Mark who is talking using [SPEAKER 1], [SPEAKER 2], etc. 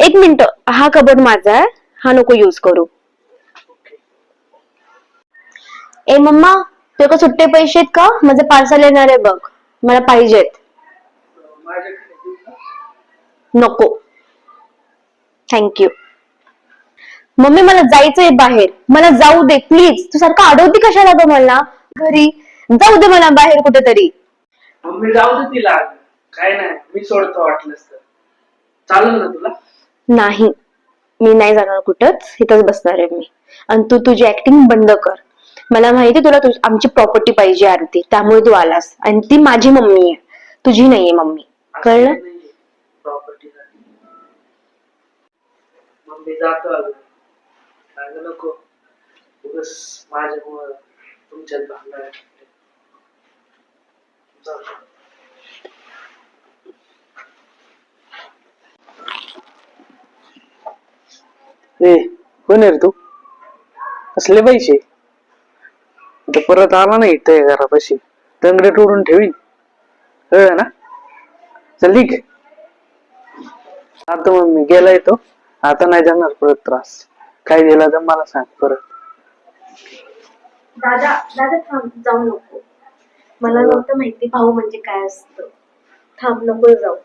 [SPEAKER 1] एक मिनिट हा कबड माझा आहे हा नको यूज करू. ए मम्मा तुझ्या सुट्टे पैसे आहेत का? माझं पार्सल येणार आहे बघ. मला पाहिजेत. नको. थँक्यू मम्मी मला जायचंय बाहेर. मला जाऊ दे प्लीज तू सारखं अडवती कशाला ग मला? घरी. जाऊ दे मला बाहेर कुठेतरी.
[SPEAKER 2] मम्मी जाऊ दे तिला. काय नाही. मी सोडतो वाटलंच तर. चालेल ना तुला?
[SPEAKER 1] नाही. मी नाही जाणार कुठंच. इथंच बसणार आहे मी. आणि तू तुझी ऍक्टिंग बंद कर. मला माहिती तुला आमची प्रॉपर्टी पाहिजे आरती. त्यामुळे तू आलास. आणि ती माझी मम्मी आहे. तुझी नाहीये मम्मी. कळलं?
[SPEAKER 2] प्रॉपर्टी जातो नको. उगस माझ्यामुळं तुमच्यात भांडण ए कोण आहे रे तू? कसले पैसे? आता परत आला नाही इथे घरापाशी. तंगडे तोडून ठेवीन. कळलं ना? चल ठीक. आता मग मी गेला येतो आता नाही जाणार परत त्रास. काय दिला तर मला सांग परत.
[SPEAKER 1] दादा दादा थांब जाऊ नको. मला नव्हतं माहिती भाऊ म्हणजे काय असतं. थांब नको जाऊ.